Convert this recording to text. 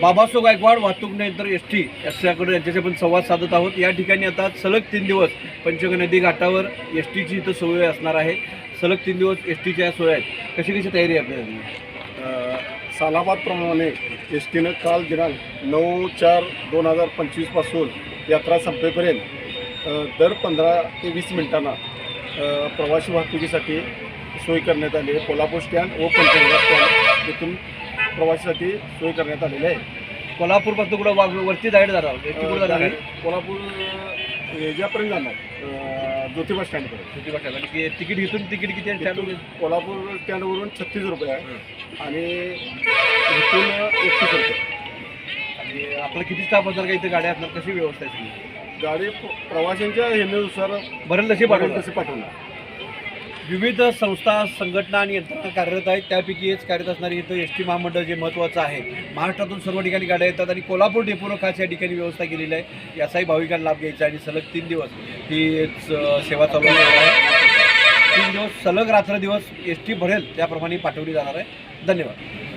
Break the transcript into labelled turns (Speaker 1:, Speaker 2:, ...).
Speaker 1: बाबासो गायकवाड वाहतूक नियंत्रण S T याच्याकडे यांच्याशी आपण संवाद साधत आहोत. या ठिकाणी आता सलग तीन दिवस पंचग नदी घाटावर एस टीची इथं सोय असणार आहे. सलग तीन दिवस एस टीच्या सोय आहेत कशी कशी तयारी आहे आपल्याला
Speaker 2: सालाबादप्रमाणे एस टीनं काल दिनांक नऊ चार दोन हजार पंचवीसपासून यात्रा संपेपर्यंत दर पंधरा ते वीस मिनिटांना प्रवासी वाहतुकीसाठी सोय करण्यात आली आहे. कोल्हापूर स्टँड व पंचगंगा स्टँड येथून प्रवासीसाठी सोय करण्यात आलेली आहे.
Speaker 1: कोल्हापूरपासून कुठं वाग वरती जायला जाणार? जाणार?
Speaker 2: कोल्हापूर याच्यापर्यंत जाणार? ज्योतिबा स्टँडपर्यंत
Speaker 1: वाजता? आणि कि- तिकीट घेतून तिकीट किती आहे?
Speaker 2: इथून कोल्हापूर स्टँडवरून छत्तीस रुपये आहे. आणि इथून एकतीस रुपये.
Speaker 1: आणि आपलं किती स्टाफ असणार का इथे गाड्या असणार? कशी व्यवस्था आहे?
Speaker 2: गाडी प्रवाशांच्या हेनेनुसार
Speaker 1: भरेल तशी पाठवणार.
Speaker 2: कसे पाठवणार.
Speaker 1: विविध संस्था संघटना आणि यंत्रणा कार्यरत आहेत. त्यापैकी हेच कार्यरत असणारी इथं एस टी महामंडळ जे महत्त्वाचं आहे. महाराष्ट्रातून सर्व ठिकाणी गाड्या येतात आणि कोल्हापूर डेपोनं खास या ठिकाणी व्यवस्था केलेली आहे. याचाही भाविकांना लाभ घ्यायचा आणि सलग तीन दिवस ही सेवा चालू आहे. तीन दिवस सलग रात्र दिवस एस टी भरेल त्याप्रमाणे पाठवली जाणार आहे. धन्यवाद.